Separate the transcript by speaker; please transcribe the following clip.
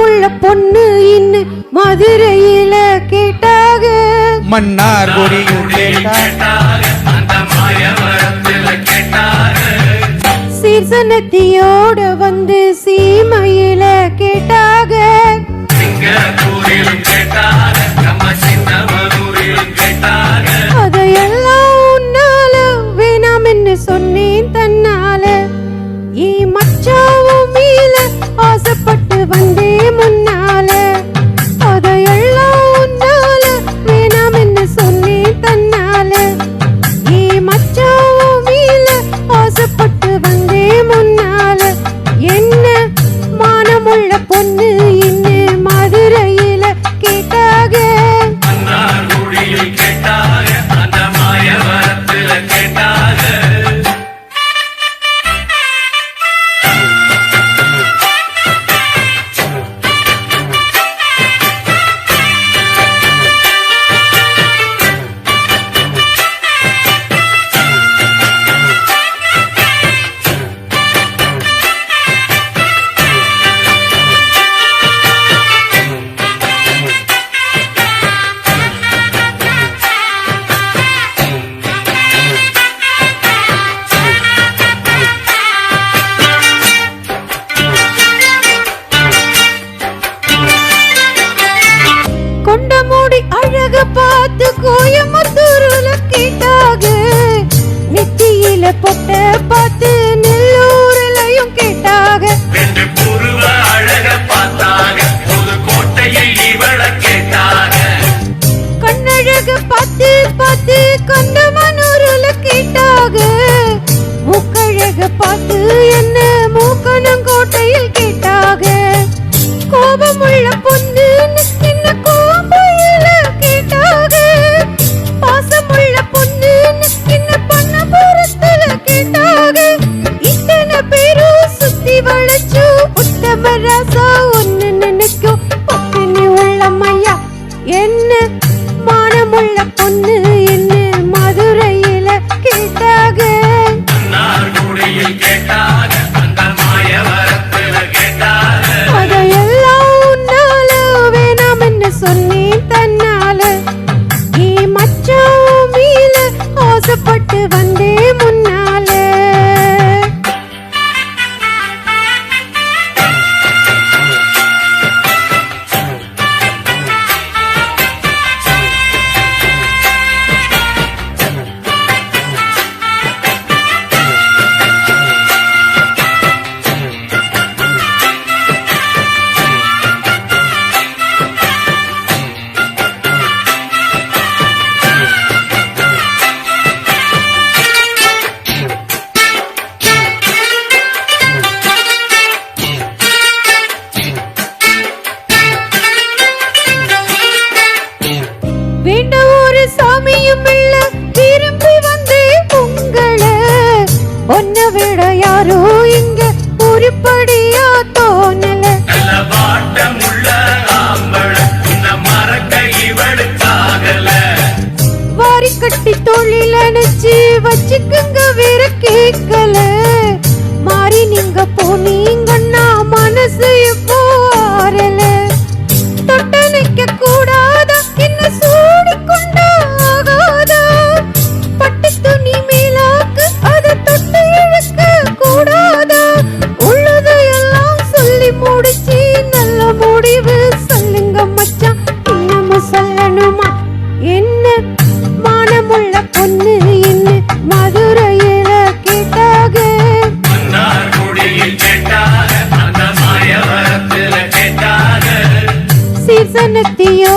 Speaker 1: உள்ள பொண்ணு இன்னு மதுரையில கேட்டாக.
Speaker 2: மன்னார் கொடியில் சீர்சனத்தியோட
Speaker 1: வந்து சீமையில கண்ணு பார்த்து கொண்ட மனூருல கேட்டாக முக்கழக பார்த்து என் వందే మున్నా. ஒன்ன விட யாரோ இங்க உருப்படியா தோணல. வாரி கட்டி தொழில் அணைச்சு வச்சுக்குங்க வேற கேட்கல மாறி நீங்க சனத்தியோ